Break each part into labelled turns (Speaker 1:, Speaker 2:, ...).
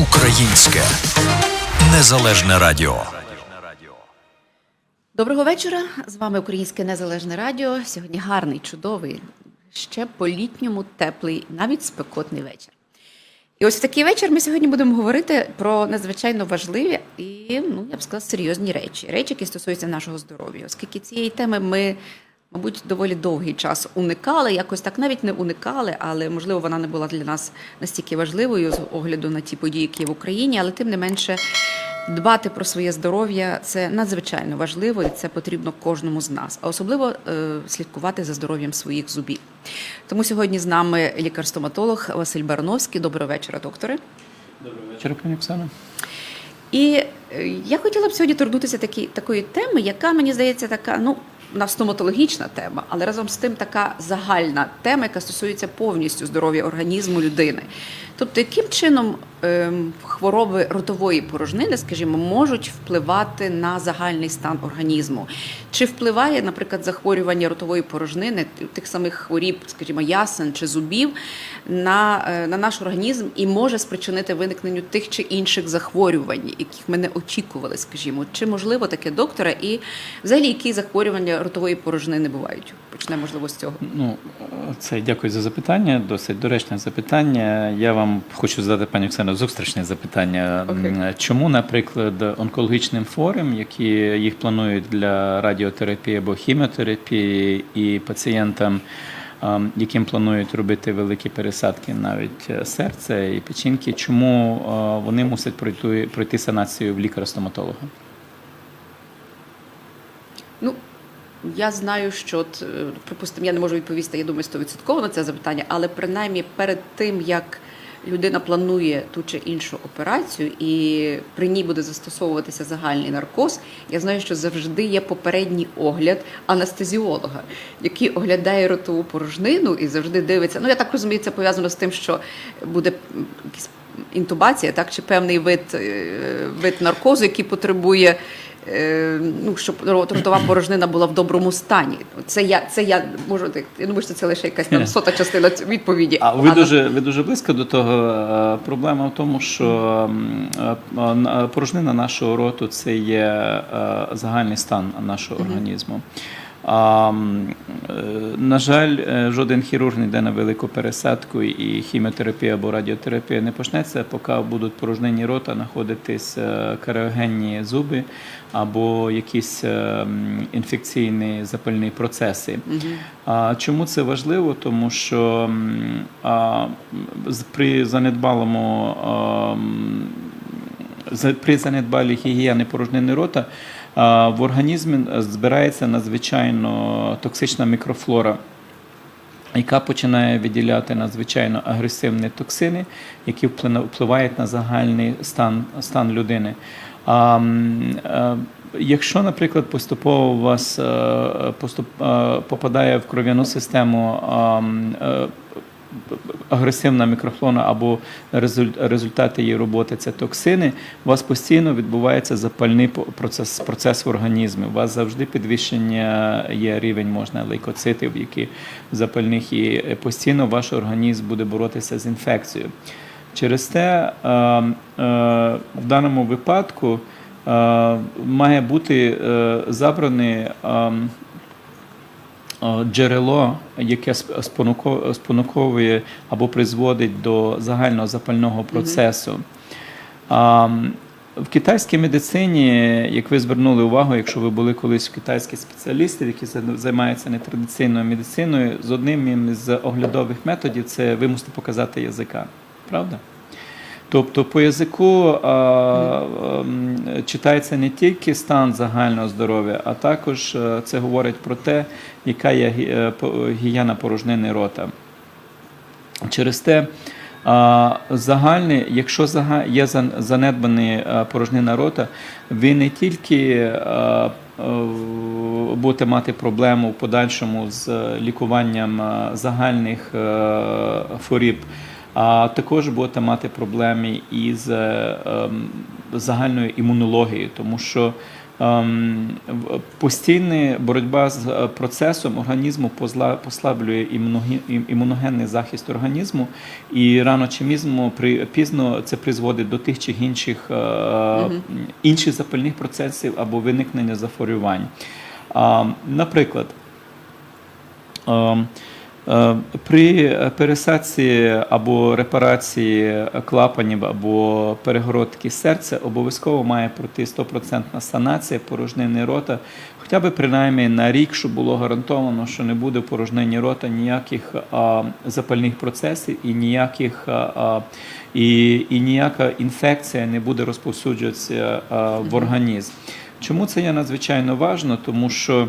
Speaker 1: Українське незалежне радіо.
Speaker 2: Доброго вечора. З вами Українське Незалежне Радіо. Сьогодні гарний, чудовий, ще по-літньому теплий, навіть спекотний вечір. І ось в такий вечір ми сьогодні будемо говорити про надзвичайно важливі і, ну, я б сказала, серйозні речі. Речі, які стосуються нашого здоров'я. Оскільки цієї теми ми, мабуть, доволі довгий час уникали, якось так навіть не уникали, але можливо вона не була для нас настільки важливою з огляду на ті події, які є в Україні, але тим не менше. Дбати про своє здоров'я це надзвичайно важливо, і це потрібно кожному з нас, а особливо е, слідкувати за здоров'ям своїх зубів. Тому сьогодні з нами лікар-стоматолог Василь Барановський. Доброго вечора, докторе.
Speaker 3: Вечора, пані Оксана.
Speaker 2: І е, я хотіла б сьогодні торкнутися такі, такої теми, яка мені здається така, ну. На стоматологічна тема, але разом з тим така загальна тема, яка стосується повністю здоров'я організму людини. Тобто, яким чином ем, хвороби ротової порожнини, скажімо, можуть впливати на загальний стан організму? Чи впливає, наприклад, захворювання ротової порожнини тих самих хворіб, скажімо, ясен чи зубів на, е, на наш організм і може спричинити виникненню тих чи інших захворювань, яких ми не очікували, скажімо, чи можливо таке доктора, і взагалі які захворювання ротової порожнини бувають? Почнемо можливо з цього.
Speaker 3: Ну, це дякую за запитання. Досить доречне запитання. Я вам хочу задати, пані Оксано, зустрічне запитання.
Speaker 2: Окей.
Speaker 3: Чому, наприклад, онкологічним хворим, які їх планують для радіотерапії або хіміотерапії, і пацієнтам, яким планують робити великі пересадки, навіть е, серця і печінки, чому вони мусять пройти, пройти санацію в лікаря-стоматолога?
Speaker 2: Ну, я знаю, що от, е, припустимо, я не можу відповісти, я думаю, 100% на це запитання, але принаймні перед тим, як людина планує ту чи іншу операцію, і при ній буде застосовуватися загальний наркоз, я знаю, що завжди є попередній огляд анестезіолога, який оглядає ротову порожнину і завжди дивиться. Ну, я так розумію, це пов'язано з тим, що буде якісь інтубація, так, чи певний вид, е, вид наркозу, який потребує е, ну, щоб ротова порожнина була в доброму стані. Це я, це я можу. Я думаю, що це лише якась там сота частина відповіді.
Speaker 3: А ви
Speaker 2: на-
Speaker 3: дуже ви дуже близько до того. Е, Проблема в тому, що порожнина нашого роту це є загальний стан нашого організму. А, е, на жаль, е, жоден хірург не йде на велику пересадку і хіміотерапія або радіотерапія не почнеться, поки будуть порожнені рота знаходитись е, каріогенні зуби або якісь інфекційні запальні процеси. А чому це важливо? Тому що а, при занедбалому а, при занедбалій гігієни порожнини рота в організмі збирається надзвичайно токсична мікрофлора. Яка починає виділяти надзвичайно агресивні токсини, які впливають на загальний стан, стан людини. А, е, якщо, наприклад, поступово у вас е, поступ, е, попадає в кров'яну систему е, агресивна мікрофлора або резуль- результати її роботи це токсини, у вас постійно відбувається запальний процес, процес в організмі. У вас завжди підвищення є рівень можна лейкоцитів, які запальних, і е, постійно ваш організм буде боротися з інфекцією. Через те е, е, в даному випадку має бути забраний ем, джерело, яке спонуковує або призводить до загального запального процесу. В китайській медицині, як ви звернули увагу, якщо ви були колись у китайських спеціалістів, які займаються нетрадиційною медициною, з одним із оглядових методів це ви мусите показати язика. Правда? Тобто по язику а, ем, читається не тільки стан загального здоров'я, а також е, це говорить про те, яка є е, гігієна порожнини рота. Через те загальний, якщо є занедбаний порожнина рота, ви не тільки е, будете мати проблему в подальшому з е, лікуванням загальних е, хворіб, а також будете мати проблеми із е, ем, загальною імунологією, тому що ем, постійна боротьба з е, процесом організму послаблює імуногенний захист організму, і рано чи мізмо при пізно це призводить до тих чи інших, е, інших запальних процесів або виникнення захворювань. Наприклад, Ем, При пересадці або репарації клапанів або перегородки серця обов'язково має пройти 100% санація порожнини рота, хоча б принаймні на рік, щоб було гарантовано, що не буде в порожнині рота ніяких а, запальних процесів і ніяких а, а, і, і ніяка інфекція не буде розповсюджуватися а, в організм. Чому це є надзвичайно важливо? Тому що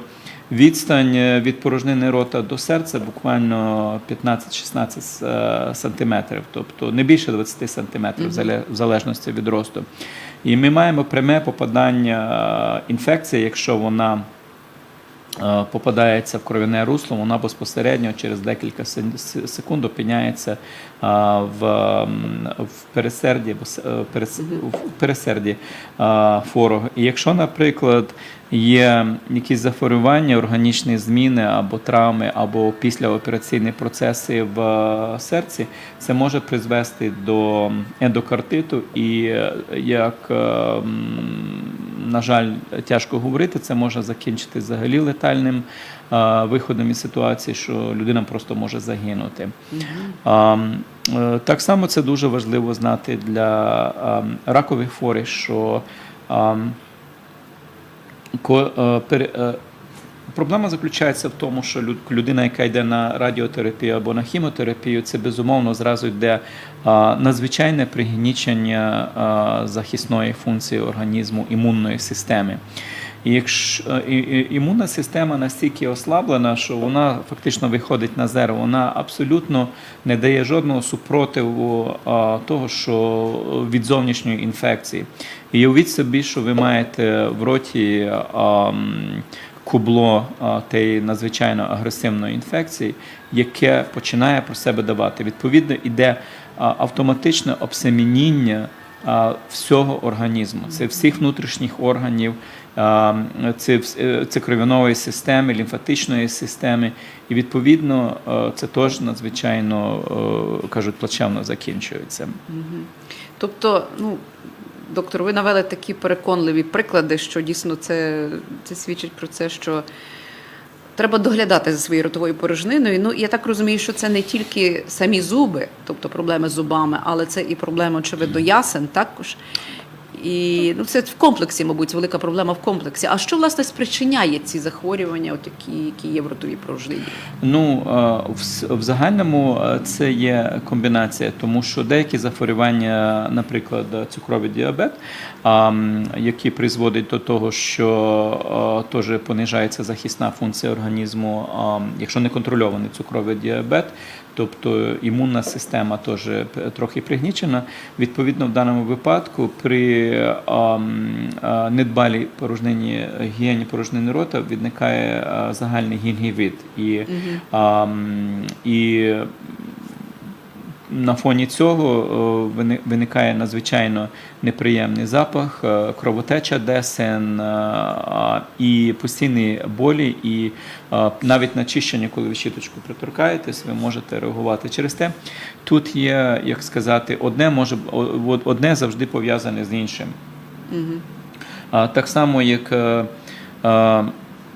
Speaker 3: Відстань е, від порожнини рота до серця буквально 15-16 е, сантиметрів, тобто не більше 20 сантиметрів, в залежності від росту. І ми маємо пряме попадання е, інфекції, якщо вона попадається в кров'яне русло, вона безпосередньо через декілька секунд опиняється в, в пересерді, е, в пересерді фору. І якщо, наприклад, є якісь захворювання, органічні зміни або травми, або післяопераційні процеси в е, серці, це може призвести до ендокардиту і е, як на жаль, тяжко говорити. Це може закінчити взагалі летальним виходом із ситуації, що людина просто може загинути. Е, так само це дуже важливо знати для ракових хворих, що е, е, Проблема заключається в тому, що людина, яка йде на радіотерапію або на хімотерапію, це безумовно зразу йде надзвичайне пригнічення захисної функції організму імунної системи. І якщо е, імунна система настільки ослаблена, що вона фактично виходить на зеро, вона абсолютно не дає жодного супротиву того, що від зовнішньої інфекції. І уявіть собі, що ви маєте в роті. кубло тієї надзвичайно агресивної інфекції, яке починає про себе давати. Відповідно, іде автоматичне обсемініння всього організму. Це всіх внутрішніх органів, це, вс- е, кров'яної системи, лімфатичної системи. І відповідно е, це теж надзвичайно е, кажуть, плачевно закінчується.
Speaker 2: Тобто, ну, доктор, ви навели такі переконливі приклади, що дійсно це, це свідчить про це, що треба доглядати за своєю ротовою порожниною. Ну, я так розумію, що це не тільки самі зуби, тобто проблеми з зубами, але це і проблема, очевидно, ясен також. І ну, це в комплексі, мабуть, велика проблема в комплексі. А що власне спричиняє ці захворювання, от які, є в ротовій порожнині?
Speaker 3: Ну е, в, загальному е, це є комбінація, тому що деякі захворювання, наприклад, цукровий діабет, які призводять до того, що е, теж понижається захисна функція організму, якщо не контрольований цукровий діабет, тобто імунна система теж трохи пригнічена. Відповідно, в даному випадку при недбалій порожнині гігієні порожнини рота виникає а, загальний гінгівіт. І, а, і на фоні цього е, виникає надзвичайно неприємний запах, е, кровотеча десен е, і постійні болі, і навіть на чищення, коли ви щіточку приторкаєтесь, ви можете реагувати через те. Тут є, як сказати, одне може одне завжди пов'язане з іншим. А, Так само, як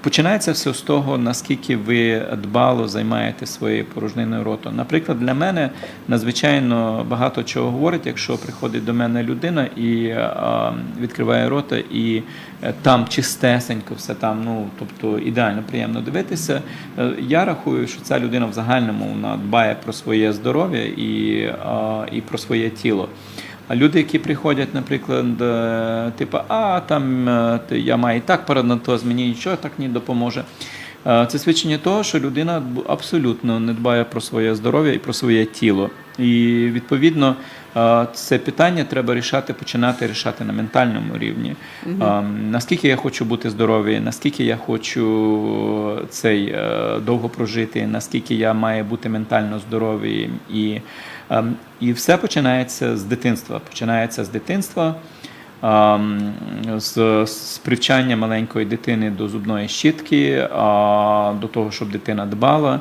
Speaker 3: починається все з того, наскільки ви дбало займаєте своєю порожниною роту. Наприклад, для мене надзвичайно багато чого говорить, якщо приходить до мене людина і е, відкриває рота, і е, там чистесенько, все там, ну тобто ідеально приємно дивитися. Е, Я рахую, що ця людина в загальному вона дбає про своє здоров'я і, і про своє тіло. А люди, які приходять, наприклад, е, типу, а там е, я маю і так парадонтоз, мені нічого так не допоможе. Е, Це свідчення того, що людина абсолютно не дбає про своє здоров'я і про своє тіло. І відповідно це питання треба рішати, починати рішати на ментальному рівні. Наскільки я хочу бути здоровий, наскільки я хочу цей е, довго прожити, наскільки я маю бути ментально здоровий і. І все починається з дитинства. Починається з дитинства. з, з привчання маленької дитини до зубної щітки, до того, щоб дитина дбала.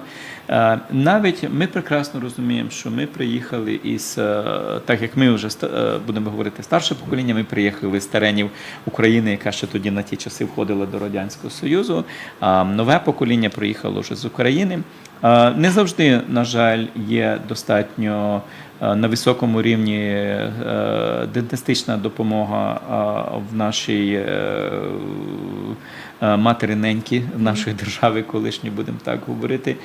Speaker 3: Е, Навіть ми прекрасно розуміємо, що ми приїхали із, е, так як ми вже е, будемо говорити старше покоління, ми приїхали з теренів України, яка ще тоді на ті часи входила до Радянського Союзу. А нове покоління приїхало вже з України. Не завжди, на жаль, є достатньо на високому рівні е, дентистична допомога е, в нашій е, е, в нашої держави, колишньої, будемо так говорити.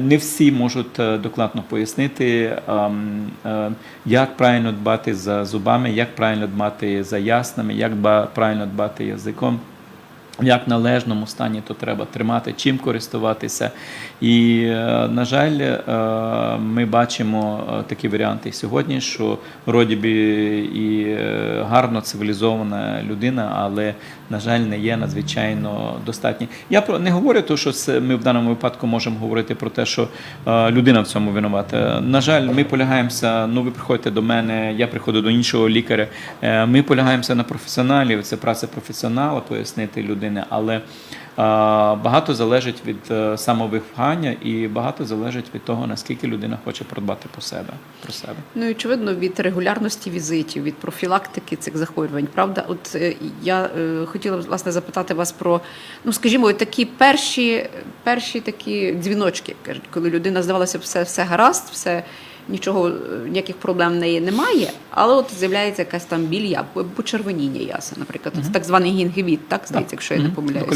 Speaker 3: Не всі можуть е, докладно пояснити, е, як правильно дбати за зубами, як правильно дбати за яснами, як правильно дбати язиком. Як належному стані то треба тримати, чим користуватися. І, е, на жаль, е, ми бачимо е, такі варіанти сьогодні, що вроді би і гарно цивілізована людина, але, на жаль, не є надзвичайно достатні. Я не говорю, то, що ми в даному випадку можемо говорити про те, що людина в цьому винувата. На жаль, ми полягаємося. Ну, ви приходите до мене, я приходжу до іншого лікаря. Ми полягаємося на професіоналів. Це праця професіонала, пояснити людини, але багато залежить від е, самовихвання і багато залежить від того, наскільки людина хоче продбати по себе про себе.
Speaker 2: Ну і очевидно, від регулярності візитів, від профілактики цих захворювань. Правда, от е, я е, хотіла власне запитати вас про, ну скажімо, такі перші, перші такі дзвіночки, коли людина здавалося, все, все гаразд, все. Нічого, е, ніяких проблем в неї немає, але от з'являється якась там біль почервоніння яса, наприклад, От так званий гінгивіт, так здається, якщо я не
Speaker 3: Мгм.
Speaker 2: помиляюся.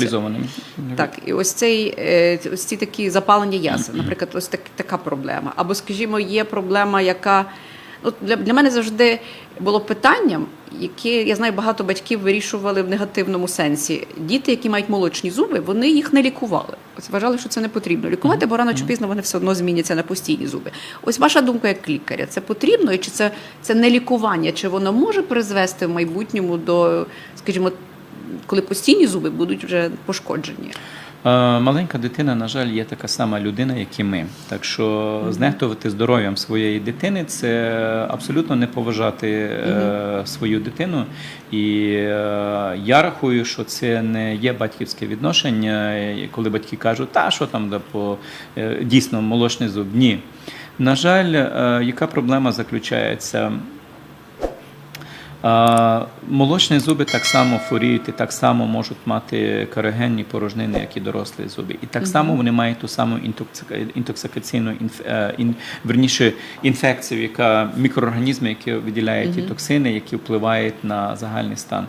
Speaker 2: Так, і ось цей е, ось ці такі запалення ясен, наприклад, ось так, така проблема. Або, скажімо, є проблема, яка ну, для, для мене завжди було питанням, яке я знаю, багато батьків вирішували в негативному сенсі. Діти, які мають молочні зуби, вони їх не лікували. Ось вважали, що це не потрібно лікувати, бо рано чи пізно вони все одно зміняться на постійні зуби. Ось ваша думка як лікаря, це потрібно, і чи це, це не лікування, чи воно може призвести в майбутньому до, скажімо, коли постійні зуби будуть вже пошкоджені?
Speaker 3: Е, Маленька дитина, на жаль, є така сама людина, як і ми. Так що знехтувати здоров'ям своєї дитини це абсолютно не поважати е, свою дитину. І е, я рахую, що це не є батьківське відношення, коли батьки кажуть, та що там да, по дійсно молочний зуб. Ні. На жаль, яка проблема заключається? Молочні зуби так само хворіють і так само можуть мати карогенні порожнини, як і дорослі зуби. І так само вони мають ту саму інтоксикаційну е, ін, верніше інфекцію, яка мікроорганізми, які виділяють ті токсини, які впливають на загальний стан.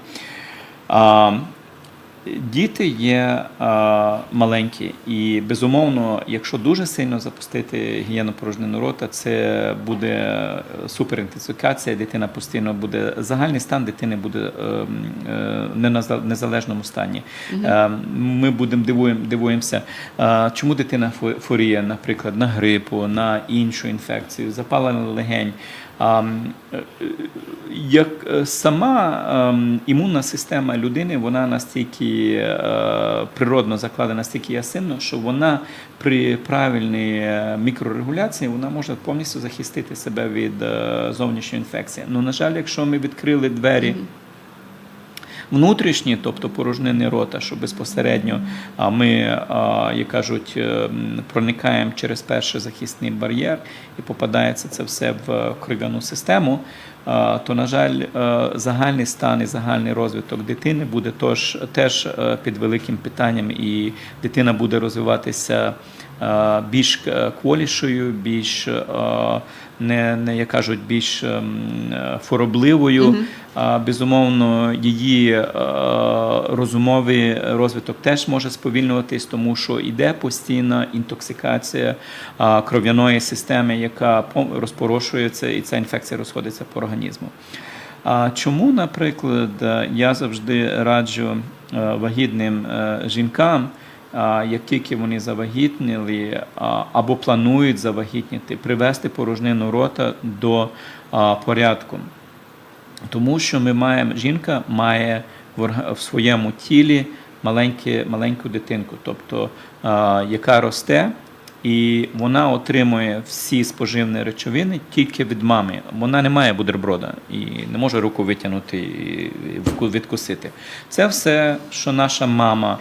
Speaker 3: Діти є а, маленькі, і безумовно, якщо дуже сильно запустити гігієну порожнину рота, це буде е, суперінтенсифікація, дитина постійно буде загальний стан дитини буде е, е, не на незалежному стані. Е, Ми будемо дивуємо, дивуємося, е, чому дитина фо- хворіє, наприклад, на грипу, на іншу інфекцію, запалення легень. Е, е, як е, сама ем, імунна система людини, вона настільки природно закладена, настільки ясинно, що вона при правильній мікрорегуляції вона може повністю захистити себе від зовнішньої інфекції. Ну, на жаль, якщо ми відкрили двері. Внутрішні, тобто порожнини рота, що безпосередньо ми, як кажуть, е, проникаємо через перший захисний бар'єр і попадається це все в кров'яну систему, то, на жаль, е, загальний стан і загальний розвиток дитини буде тож, теж е, під великим питанням, і дитина буде розвиватися е, більш кволішою, більш не, не як кажуть, більш ем, е, хворобливою. Безумовно, її е, розумовий розвиток теж може сповільнюватись, тому що йде постійна інтоксикація кров'яної системи, яка розпорошується, і ця інфекція розходиться по організму. Чому, наприклад, я завжди раджу е, вагітним е, жінкам, як тільки вони завагітніли або планують завагітніти, привести порожнину рота до порядку. Тому що ми маємо, жінка має в, в своєму тілі маленьке, маленьку дитинку, тобто, яка росте І вона отримує всі споживні речовини тільки від мами. Вона не має бутерброда і не може руку витягнути і відкусити. Це все, що наша мама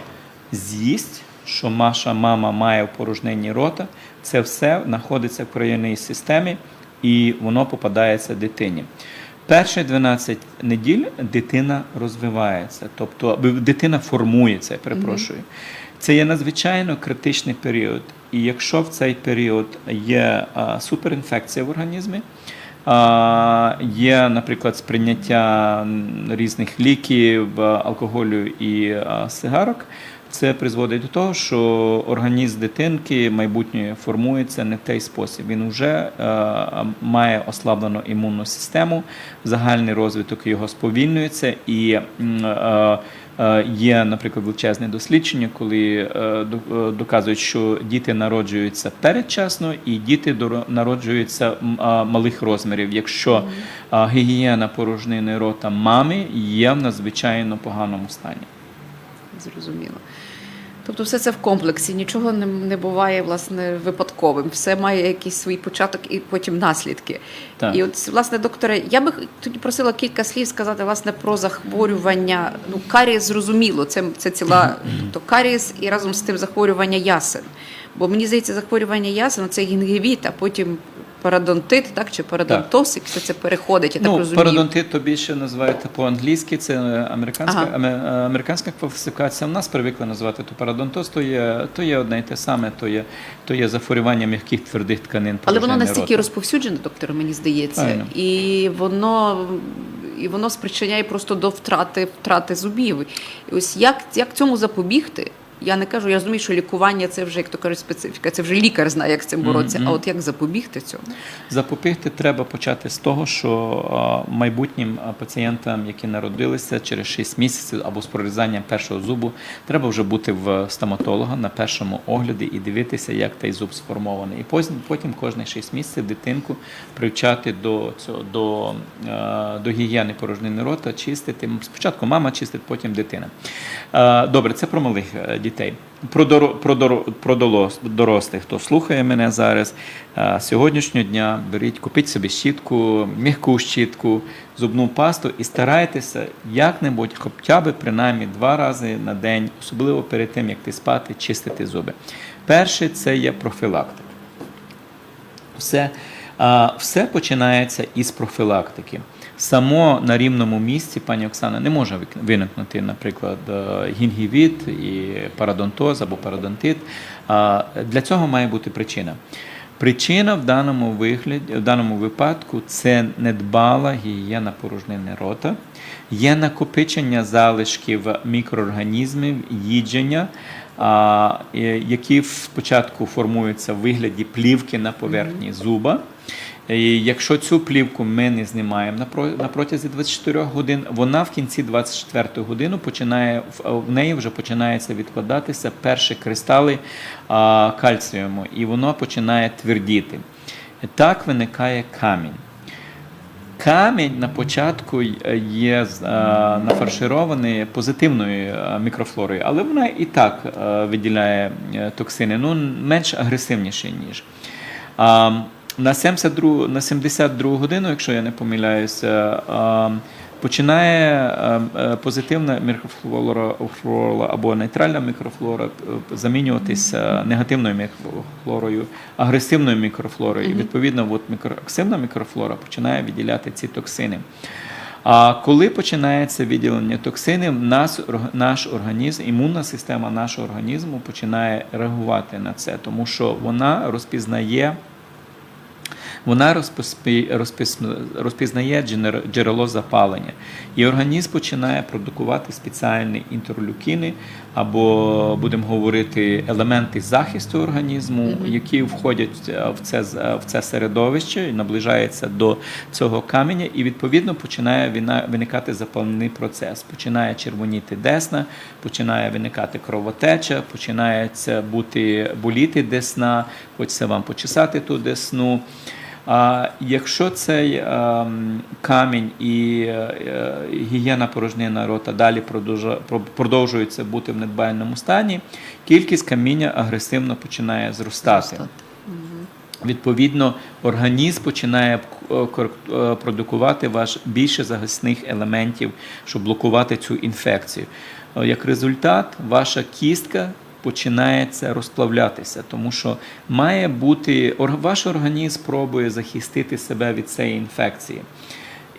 Speaker 3: з'їсть, що наша мама має в порожненні рота, це все знаходиться в кров'яній системі і воно попадається дитині. Перші 12 неділь дитина розвивається, тобто дитина формується, я перепрошую. Це є надзвичайно критичний період. І якщо в цей період є а, суперінфекція в організмі, а, є, наприклад, сприйняття різних ліків, алкоголю і а, сигарок, це призводить до того, що організм дитинки майбутньої формується не в той спосіб. Він вже е, має ослаблену імунну систему, загальний розвиток його сповільнюється і е, е, є, наприклад, величезне дослідження, коли до- доказують, що діти народжуються передчасно і діти народжуються малих розмірів, якщо гігієна порожнини рота мами є в надзвичайно поганому стані.
Speaker 2: Зрозуміло. Тобто все це в комплексі, нічого не, не буває власне випадковим. Все має якийсь свій початок і потім наслідки.
Speaker 3: Так.
Speaker 2: І от, власне, докторе, я би тоді просила кілька слів сказати власне про захворювання. Ну, карієс зрозуміло, це, це ціла тобто карієс і разом з тим захворювання ясен. Бо мені здається, захворювання ясен це гінгивіт, а потім парадонтит, так чи парадонтоз, все це переходить. Я так
Speaker 3: ну,
Speaker 2: розумію.
Speaker 3: пародонтит то більше називаєте по-англійськи, це американська,
Speaker 2: Ага.
Speaker 3: аме- американська класифікація. У нас привикли називати то пародонтоз, то є, то є одне і те саме, то є, то є захворювання м'яких твердих тканин.
Speaker 2: Але воно настільки розповсюджене, доктор, мені здається,
Speaker 3: Правильно.
Speaker 2: і воно. І воно спричиняє просто до втрати втрати зубів. І ось як, як цьому запобігти? Я не кажу, я розумію, що лікування це вже, як то кажуть, специфіка. Це вже лікар знає, як з цим боротися.
Speaker 3: Мгм.
Speaker 2: А от як запобігти цьому?
Speaker 3: Запобігти треба почати з того, що майбутнім пацієнтам, які народилися через 6 місяців або з прорізанням першого зубу, треба вже бути в стоматолога на першому огляді і дивитися, як той зуб сформований. І потім, потім кожні 6 місяців дитинку привчати до цього до, до гігієни порожнини рота, чистити. Спочатку мама чистить, потім дитина. Добре, це про малих е, дітей. Про, про, про дорослих, хто слухає мене зараз, сьогоднішнього дня беріть, купіть собі щітку, м'яку щітку, зубну пасту і старайтеся як-небудь, хоча б принаймні два рази на день, особливо перед тим, як ти спати, чистити зуби. Перше це є профілактика. Все, все починається із профілактики. Само на рівному місці, пані Оксана, не може виникнути, наприклад, е, гінгівіт і парадонтоз або парадонтит. Для цього має бути причина. Причина в даному вигляді, в даному випадку це недбала гігієна порожнини рота, є накопичення залишків мікроорганізмів, їдження, які спочатку формуються в вигляді плівки на поверхні зуба. І якщо цю плівку ми не знімаємо на протязі 24 годин, вона в кінці 24 години починає в- неї вже починається відкладатися перші кристали кальціуму, і воно починає твердіти. Так виникає камінь. Камінь на початку є е, нафарширований позитивною е, мікрофлорою, але вона і так е, виділяє е, токсини, ну менш агресивніші, ніж. На 72, на 72 годину, якщо я не помиляюся, починає е, позитивна мікрофлора або нейтральна мікрофлора е, замінюватися негативною мікрофлорою, агресивною мікрофлорою. І відповідно, от мікроактивна мікрофлора починає виділяти ці токсини. А коли починається виділення токсинів, нас, наш організм, імунна система нашого організму починає реагувати на це, тому що вона розпізнає. Вона розпізнає джерело запалення, і організм починає продукувати спеціальні інтерлюкіни, або будемо говорити елементи захисту організму, які входять е, в це в це середовище і наближаються до цього каменя, і відповідно починає виникати запальний процес. Починає червоніти десна, починає виникати кровотеча, починається бути боліти десна, хочеться вам почесати ту десну. А якщо цей ем, камінь і е, е, гігієна порожнина рота далі продовжує, продовжується бути в недбальному стані, кількість каміння агресивно починає зростати. Відповідно, організм починає е, е, продукувати ваш більше захисних елементів, щоб блокувати цю інфекцію. Як результат, ваша кістка починається розплавлятися, тому що має бути ваш організм пробує захистити себе від цієї інфекції.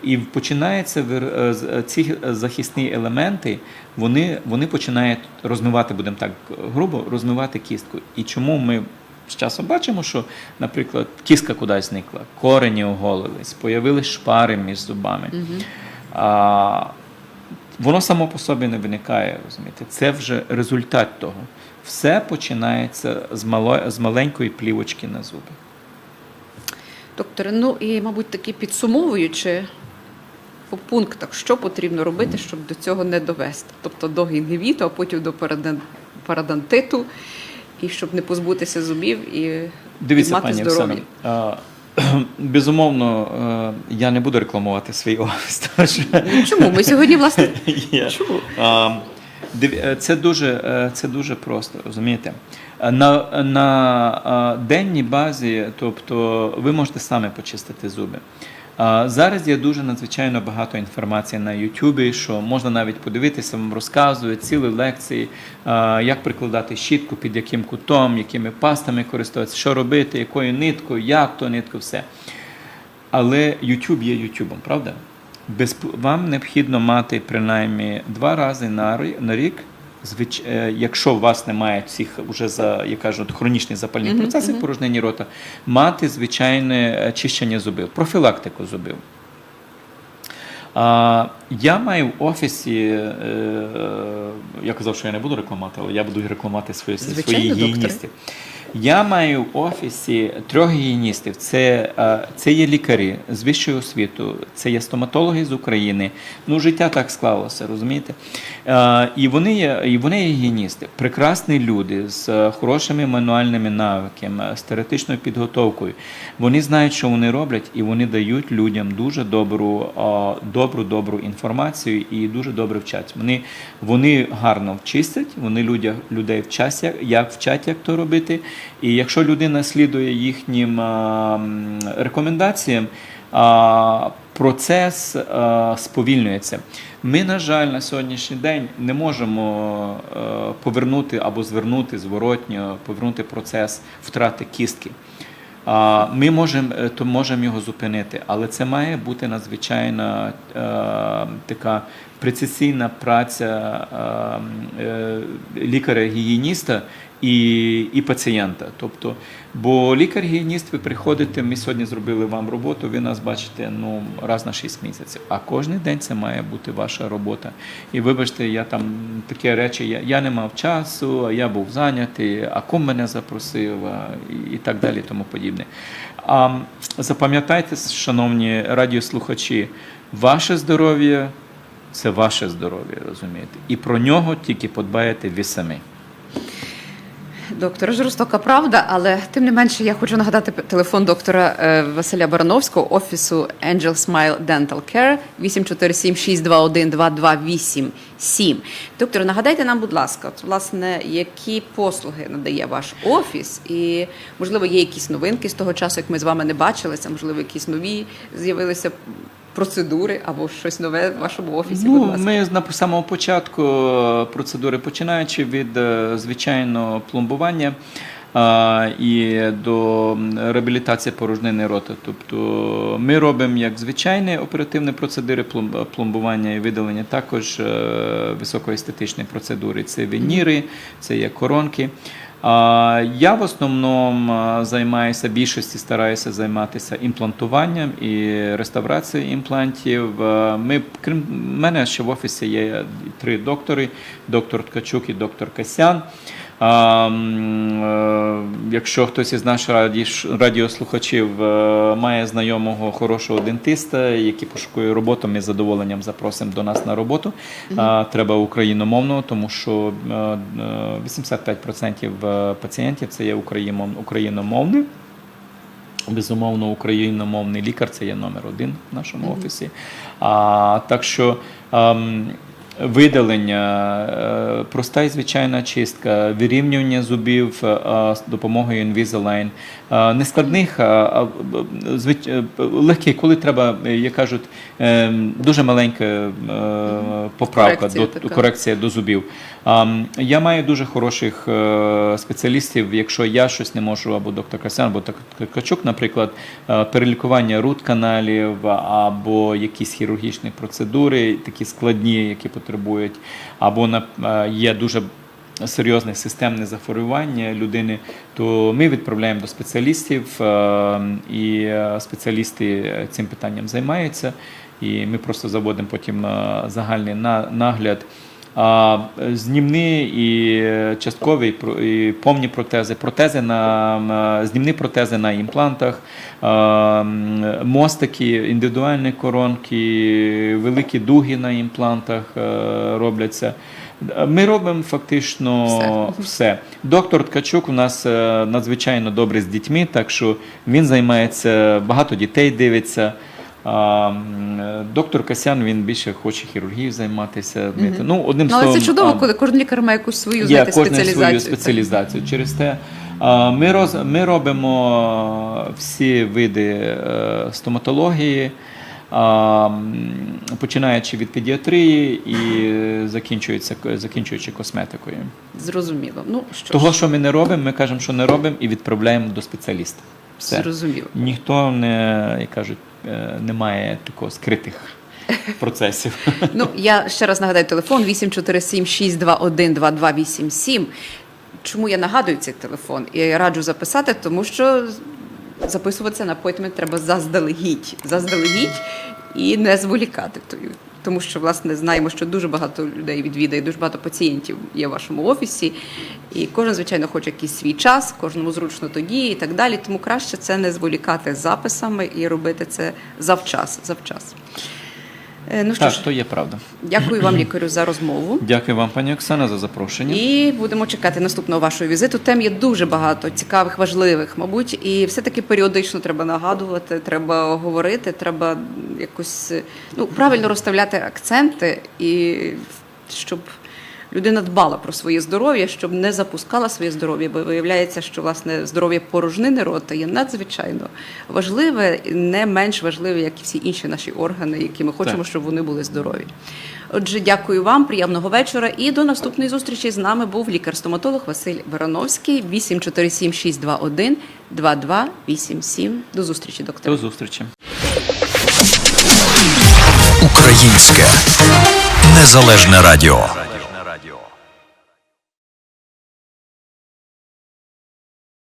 Speaker 3: І починається е, е, ці захисні елементи, вони, вони починають розмивати, будемо так грубо, розмивати кістку. І чому ми з часом бачимо, що, наприклад, кістка кудись зникла, корені оголились, появились шпари між зубами. А, воно само по собі не виникає, розумієте? Це вже результат того. Все починається з, мало, з маленької плівочки на зуби.
Speaker 2: Докторе, ну і, мабуть, таки підсумовуючи по пунктах, що потрібно робити, щоб до цього не довести. Тобто до гінгівіту, а потім до парадонтиту, і щоб не позбутися зубів і,
Speaker 3: Дивіться,
Speaker 2: мати
Speaker 3: пані
Speaker 2: здоров'я.
Speaker 3: Безумовно, е, я не буду рекламувати свій офіс.
Speaker 2: Ну, Чому? Ми сьогодні, власне. Чому?
Speaker 3: Е, Це дуже, е, це дуже просто, розумієте? Е, На, на денній базі, тобто ви можете саме почистити зуби. Зараз є дуже надзвичайно багато інформації на Ютубі, що можна навіть подивитися, вам розказують цілі лекції, як прикладати щітку, під яким кутом, якими пастами користуватися, що робити, якою ниткою, як то нитку, все. Але YouTube є YouTube, правда? Вам необхідно мати принаймні два рази на, рік, звич, е, якщо у вас немає цих вже за, я кажу, от хронічні запальні
Speaker 2: Мгм,
Speaker 3: процеси
Speaker 2: мгм.
Speaker 3: порожнення рота, мати звичайне е, чищення зубів, профілактику зубів. Я маю в офісі, е, я казав, що я не буду рекламувати, але я буду рекламувати свої, свої
Speaker 2: Звичайно, докторе.
Speaker 3: гігієністи. Я маю в офісі трьох гігієністів. Це, е, це є лікарі з вищою освітою, це є стоматологи з України. Ну, життя так склалося, розумієте? Е, І вони є, і вони є гігієністи, прекрасні люди з хорошими мануальними навиками, з теоретичною підготовкою. Вони знають, що вони роблять, і вони дають людям дуже добру, добру, добру інформацію і дуже добре вчать. Вони, вони гарно вчистять, вони людя, людей вчать, як, вчать, як то робити. І якщо людина слідує їхнім а, рекомендаціям, а, процес а, сповільнюється. Ми, на жаль, на сьогоднішній день не можемо е, повернути або звернути зворотньо, повернути процес втрати кістки. Ми можемо е, то можемо його зупинити, але це має бути надзвичайна е, така прецесійна праця е, лікаря-гігієніста і, і пацієнта. Тобто, бо лікар-гігієніст, ви приходите, ми сьогодні зробили вам роботу, ви нас бачите ну, раз на 6 місяців. А кожен день це має бути ваша робота. І вибачте, я там такі речі, я, я не мав часу, а я був зайнятий, а кум мене запросив, а, і, і так далі, тому подібне. А запам'ятайте, шановні радіослухачі, ваше здоров'я це ваше здоров'я, розумієте? І про нього тільки подбаєте ви самі.
Speaker 2: Доктора жорстока правда, але тим не менше я хочу нагадати телефон доктора е, Василя Барановського офісу Angel Smile Dental Care 847-621-2287. Доктор, нагадайте нам, будь ласка, от, власне, які послуги надає ваш офіс, і можливо є якісь новинки з того часу, як ми з вами не бачилися, можливо, якісь нові з'явилися процедури або щось нове в вашому офісі. будь
Speaker 3: Ну,
Speaker 2: ласка.
Speaker 3: ми на самого початку е, процедури, починаючи від е, звичайного пломбування і до реабілітації порожнини рота. Тобто ми робимо як звичайні оперативні процедури пломб- пломбування і видалення, також е, високоестетичні процедури. Це веніри, це є коронки. Я в основному займаюся більшості, стараюся займатися імплантуванням і реставрацією імплантів. Ми, крім мене, ще в офісі є три доктори: доктор Ткачук і доктор Касян. Е, якщо хтось із наших радіослухачів е, має знайомого хорошого дентиста, який пошукує роботу, ми з задоволенням запросимо до нас на роботу. Треба україномовного, тому що е, е, 85% пацієнтів це є україномов- україномовні. Безумовно, україномовний лікар це є номер один в нашому офісі. А, так що ем, видалення, е, проста і звичайна чистка, вирівнювання зубів е, з допомогою Invisalign, е, нескладних, а, легких, коли треба, як кажуть, дуже маленька поправка
Speaker 2: Корекція
Speaker 3: до
Speaker 2: така.
Speaker 3: корекція до зубів. Я маю дуже хороших спеціалістів. Якщо я щось не можу, або доктор Касян, або доктор Качук, наприклад, перелікування рут каналів, або якісь хірургічні процедури, такі складні, які потребують, або е, є дуже серйозне системне захворювання людини, то ми відправляємо до спеціалістів, е, і е, спеціалісти цим питанням займаються. І ми просто заводимо потім загальний нагляд. А знімні і часткові і повні протези, протези на знімні протези на імплантах, мостики, індивідуальні коронки, великі дуги на імплантах е, робляться. Ми робимо фактично
Speaker 2: Все.
Speaker 3: все. Доктор Ткачук у нас е, надзвичайно добре з дітьми, так що він займається, багато дітей дивиться. Доктор Касян він більше хоче хірургією займатися. Дмитро. Ну, одним
Speaker 2: Ну, але це чудово, коли кожен лікар має якусь свою
Speaker 3: Є
Speaker 2: знаєте, спеціалізацію.
Speaker 3: свою спеціалізацію. Через те ми, роз, ми робимо всі види е, стоматології, починаючи від педіатрії і закінчується, закінчуючи косметикою.
Speaker 2: Зрозуміло. Ну що
Speaker 3: Того, що ми не робимо, ми кажемо, що не робимо, і відправляємо до спеціаліста. Все.
Speaker 2: зрозуміло.
Speaker 3: Ніхто не, як кажуть, е, не має такого скритих процесів.
Speaker 2: Ну, я ще раз нагадаю телефон 847-621-2287. Чому я нагадую цей телефон? І раджу записати, тому що записуватися на потім треба заздалегідь. Заздалегідь і не зволікати. То- Тому що, власне, знаємо, що дуже багато людей відвідає, дуже багато пацієнтів є в вашому офісі. І кожен, звичайно, хоче якийсь свій час, кожному зручно тоді і так далі. Тому краще це не зволікати записами і робити це завчас. завчас. Е, Ну що
Speaker 3: Так,
Speaker 2: ж,
Speaker 3: то є правда.
Speaker 2: Дякую вам, лікарю, за розмову.
Speaker 3: Дякую вам, пані Оксана, за запрошення.
Speaker 2: І будемо чекати наступного вашого візиту. Тем є дуже багато цікавих, важливих, мабуть, і все-таки періодично треба нагадувати, треба говорити, треба якось ну, правильно розставляти акценти, і щоб людина дбала про своє здоров'я, щоб не запускала своє здоров'я, бо виявляється, що власне здоров'я порожнини рота є надзвичайно важливе, не менш важливе, як і всі інші наші органи, які ми хочемо,
Speaker 3: Так.
Speaker 2: щоб вони були здорові. Отже, дякую вам, приємного вечора. І до наступної зустрічі з нами був лікар-стоматолог Василь Барановський, 847 621 2287. До зустрічі, доктор.
Speaker 3: До зустрічі.
Speaker 1: Українське незалежне радіо.